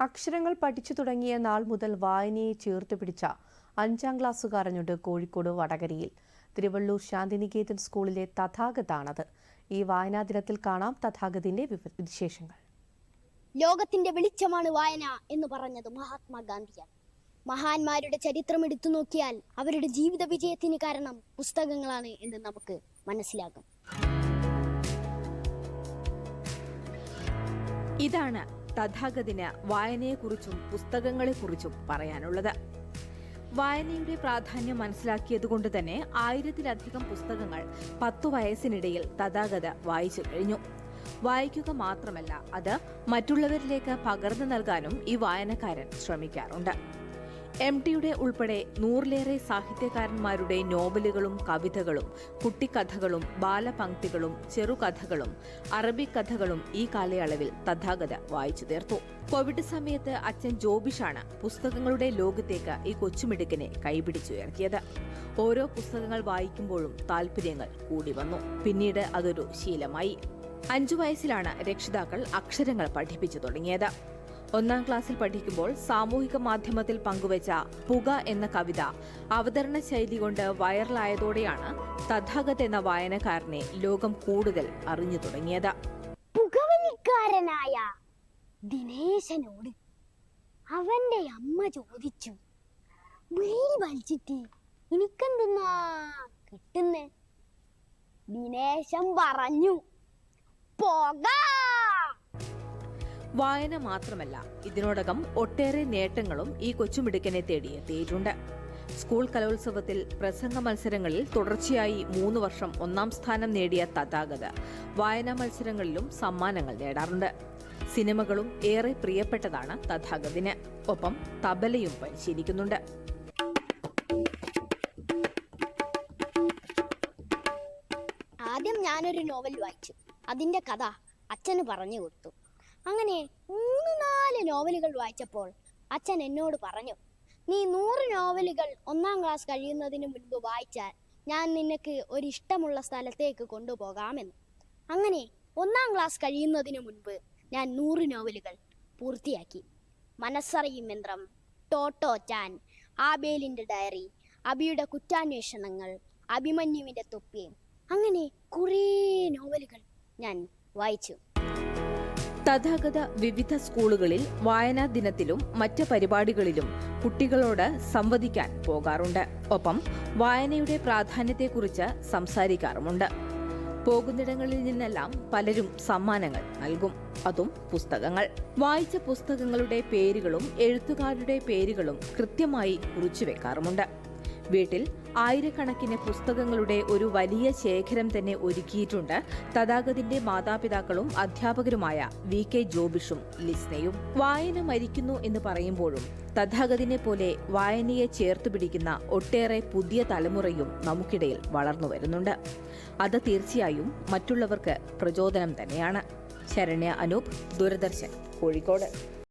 അക്ഷരങ്ങൾ പഠിച്ചു തുടങ്ങിയ നാൾ മുതൽ വായനയെ ചേർത്ത് പിടിച്ച അഞ്ചാം ക്ലാസ്സുകാരനുണ്ട് കോഴിക്കോട് വടകരയിൽ. തിരുവള്ളൂർ ശാന്തിനികേതൻ സ്കൂളിലെ തഥാഗതാണത്. ഈ വായനാ ദിനത്തിൽ കാണാം തഥാഗതിന്റെ വിശേഷങ്ങൾ. ലോകത്തിന്റെ വെളിച്ചമാണ് വായന എന്ന് പറഞ്ഞത് മഹാത്മാഗാന്ധിയാണ് മഹാന്മാരുടെ ചരിത്രം എടുത്തു നോക്കിയാൽ അവരുടെ ജീവിത വിജയത്തിന് കാരണം പുസ്തകങ്ങളാണ് എന്ന് നമുക്ക് മനസ്സിലാകും. ഇതാണ് തഥാഗതിന് വായനയെക്കുറിച്ചും പുസ്തകങ്ങളെക്കുറിച്ചും പറയാനുള്ളത്. വായനയുടെ പ്രാധാന്യം മനസ്സിലാക്കിയതുകൊണ്ട് തന്നെ ആയിരത്തിലധികം പുസ്തകങ്ങൾ പത്തു വയസ്സിനിടയിൽ തഥാഗത വായിച്ചു കഴിഞ്ഞു. വായിക്കുക മാത്രമല്ല അത് മറ്റുള്ളവരിലേക്ക് പകർന്നു നൽകാനും ഈ വായനക്കാരൻ ശ്രമിക്കാറുണ്ട്. എം ടിയുടെ ഉൾപ്പെടെ നൂറിലേറെ സാഹിത്യകാരന്മാരുടെ നോവലുകളും കവിതകളും കുട്ടിക്കഥകളും ബാലപംക്തികളും ചെറുകഥകളും അറബിക് കഥകളും ഈ കാലയളവിൽ തഥാഗത വായിച്ചു തീർത്തു. കോവിഡ് സമയത്ത് അച്ഛൻ ജോബിഷാണ് പുസ്തകങ്ങളുടെ ലോകത്തേക്ക് ഈ കൊച്ചുമിടുക്കിനെ കൈപിടിച്ചുയർത്തിയത്. ഓരോ പുസ്തകങ്ങൾ വായിക്കുമ്പോഴും താല്പര്യങ്ങൾ കൂടി വന്നു. പിന്നീട് അതൊരു ശീലമായി. അഞ്ചു വയസ്സിലാണ് രക്ഷിതാക്കൾ അക്ഷരങ്ങൾ പഠിപ്പിച്ചു തുടങ്ങിയത്. ഒന്നാം ക്ലാസ്സിൽ പഠിക്കുമ്പോൾ സാമൂഹിക മാധ്യമത്തിൽ പങ്കുവച്ച പുക എന്ന കവിത അവതരണ ശൈലി കൊണ്ട് വൈറലായതോടെയാണ് തഥാഗത് എന്ന വായനക്കാരനെ ലോകം കൂടുതൽ അറിഞ്ഞു തുടങ്ങിയത്. പുകവലിക്കാരനായ ദിനേശനോട് അവന്റെ അമ്മ ചോദിച്ചു കിട്ടുന്നേ? ദിനേശൻ പറഞ്ഞു പുക വായന മാത്രമല്ല ഇതിനോടകം ഒട്ടേറെ നേട്ടങ്ങളും ഈ കൊച്ചുമിടുക്കനെ തേടിയെത്തിയിട്ടുണ്ട് സ്കൂൾ കലോത്സവത്തിൽ പ്രസംഗ മത്സരങ്ങളിൽ തുടർച്ചയായി മൂന്ന് വർഷം ഒന്നാം സ്ഥാനം നേടിയ തഥാഗത വായനാ മത്സരങ്ങളിലും സമ്മാനങ്ങൾ നേടാറുണ്ട്. സിനിമകളും ഏറെ പ്രിയപ്പെട്ടതാണ് തഥാഗതിന്. ഒപ്പം തബലയും പരിശീലിക്കുന്നുണ്ട്. ആദ്യം ഞാനൊരു നോവൽ വായിച്ചു. അതിന്റെ കഥ അച്ഛന് പറഞ്ഞു കൊടുത്തു. അങ്ങനെ മൂന്ന് നാല് നോവലുകൾ വായിച്ചപ്പോൾ അച്ഛൻ എന്നോട് പറഞ്ഞു നീ നൂറ് നോവലുകൾ ഒന്നാം ക്ലാസ് കഴിയുന്നതിന് മുൻപ് വായിച്ചാൽ ഞാൻ നിനക്ക് ഒരു ഇഷ്ടമുള്ള സ്ഥലത്തേക്ക് കൊണ്ടുപോകാമെന്ന്. അങ്ങനെ ഒന്നാം ക്ലാസ് കഴിയുന്നതിന് മുൻപ് ഞാൻ നൂറ് നോവലുകൾ പൂർത്തിയാക്കി. മനസ്സറിയും യന്ത്രം ടോട്ടോ ചാൻ ആബേലിന്റെ ഡയറി അബിയുടെ കുറ്റാന്വേഷണങ്ങൾ അഭിമന്യുവിന്റെ തൊപ്പി അങ്ങനെ കുറേ നോവലുകൾ ഞാൻ വായിച്ചു. തഥാഗത വിവിധ സ്കൂളുകളിൽ വായനാ ദിനത്തിലും മറ്റ് പരിപാടികളിലും കുട്ടികളോട് സംവദിക്കാൻ പോകാറുണ്ട്. ഒപ്പം വായനയുടെ പ്രാധാന്യത്തെക്കുറിച്ച് സംസാരിക്കാറുമുണ്ട്. പോകുന്നിടങ്ങളിൽ നിന്നെല്ലാം പലരും സമ്മാനങ്ങൾ നൽകും. അതും പുസ്തകങ്ങൾ. വായിച്ച പുസ്തകങ്ങളുടെ പേരുകളും എഴുത്തുകാരുടെ പേരുകളും കൃത്യമായി കുറിച്ചു വെക്കാറുമുണ്ട്. വീട്ടിൽ ആയിരക്കണക്കിന് പുസ്തകങ്ങളുടെ ഒരു വലിയ ശേഖരം തന്നെ ഒരുക്കിയിട്ടുണ്ട്. തഥാഗതിന്റെ മാതാപിതാക്കളും അധ്യാപകരുമായ വി കെ ജോബിഷും ലിസ്നയും. വായന മരിക്കുന്നു എന്ന് പറയുമ്പോഴും തഥാഗതിനെ പോലെ വായനയെ ചേർത്തു പിടിക്കുന്ന ഒട്ടേറെ പുതിയ തലമുറയും നമുക്കിടയിൽ വളർന്നു വരുന്നുണ്ട്. അത് തീർച്ചയായും മറ്റുള്ളവർക്ക് പ്രചോദനം തന്നെയാണ്. ശരണ്യ അനൂപ് ദൂരദർശൻ കോഴിക്കോട്.